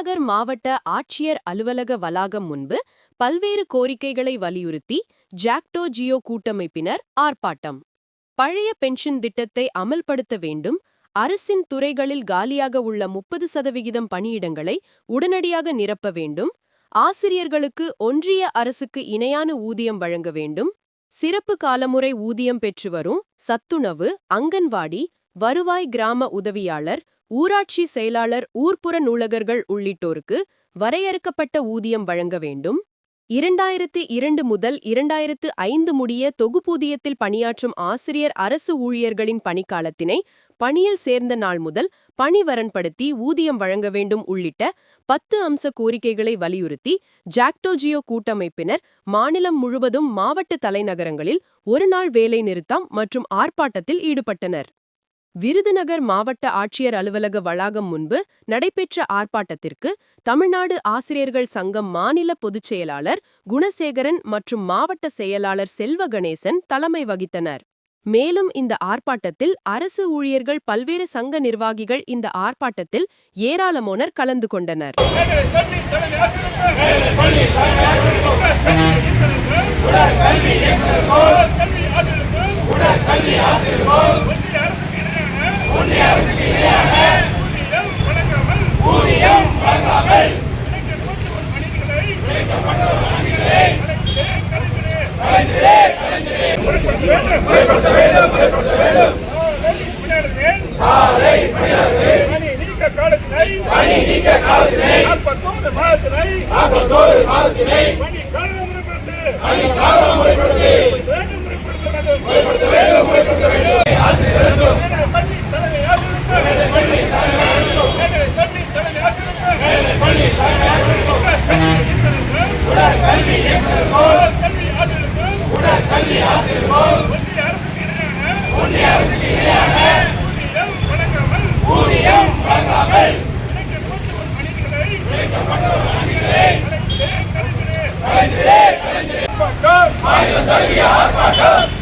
விருதுநகர் மாவட்ட ஆட்சியர் அலுவலக வளாகம் முன்பு பல்வேறு கோரிக்கைகளை வலியுறுத்தி ஜாக்டோ ஜியோ கூட்டமைப்பினர் ஆர்ப்பாட்டம். பழைய பென்ஷன் திட்டத்தை அமல்படுத்த வேண்டும். அரசின் துறைகளில் காலியாக உள்ள முப்பது சதவிகிதம் பணியிடங்களை உடனடியாக நிரப்ப வேண்டும். ஆசிரியர்களுக்கு ஒன்றிய அரசுக்கு இணையான ஊதியம் வழங்க வேண்டும். சிறப்பு காலமுறை ஊதியம் பெற்று வரும். சத்துணவு அங்கன்வாடி வருவாய் கிராம உதவியாளர் ஊராட்சி செயலாளர் ஊர்ப்புற நூலகர்கள் உள்ளிட்டோருக்கு வரையறுக்கப்பட்ட ஊதியம் வழங்க வேண்டும். இரண்டாயிரத்து இரண்டு முதல் இரண்டாயிரத்து ஐந்து முடிய தொகுப்பூதியத்தில் பணியாற்றும் ஆசிரியர் அரசு ஊழியர்களின் பணிக்காலத்தினை பணியில் சேர்ந்த நாள் முதல் பணி வரன்படுத்தி ஊதியம் வழங்க வேண்டும் உள்ளிட்ட பத்து அம்ச கோரிக்கைகளை வலியுறுத்தி ஜாக்டோஜியோ கூட்டமைப்பினர் மாநிலம் முழுவதும் மாவட்ட தலைநகரங்களில் ஒருநாள் வேலை நிறுத்தம் மற்றும் ஆர்ப்பாட்டத்தில் ஈடுபட்டனர். விருதுநகர் மாவட்ட ஆட்சியர் அலுவலக வளாகம் முன்பு நடைபெற்ற ஆர்ப்பாட்டத்திற்கு தமிழ்நாடு ஆசிரியர்கள் சங்கம் மாநில பொதுச் செயலாளர் குணசேகரன் மற்றும் மாவட்ட செயலாளர் செல்வ கணேசன் தலைமை வகித்தனர். மேலும் இந்த ஆர்ப்பாட்டத்தில் அரசு ஊழியர்கள் பல்வேறு சங்க நிர்வாகிகள் இந்த ஆர்ப்பாட்டத்தில் ஏராளமானோர் கலந்து கொண்டனர் பணி நீக்க காலத்தினை நாற்பத்தோரு மாதத்தினை பணி காலம் முறைப்படுத்து வேண்டும் முறைப்படுத்த வேண்டும் பள்ளி தலைமை ஆசிரியர்கள் பள்ளி தலைமை ஆசிரியர்கள் கல்வி ஆசிரியர் ஒன்றிய அரசுக்கு இணையான ஊதியம் வழங்காமல் ஆர்ப்பாட்டம் ஒரு நாள் ஆர்ப்பாட்டம்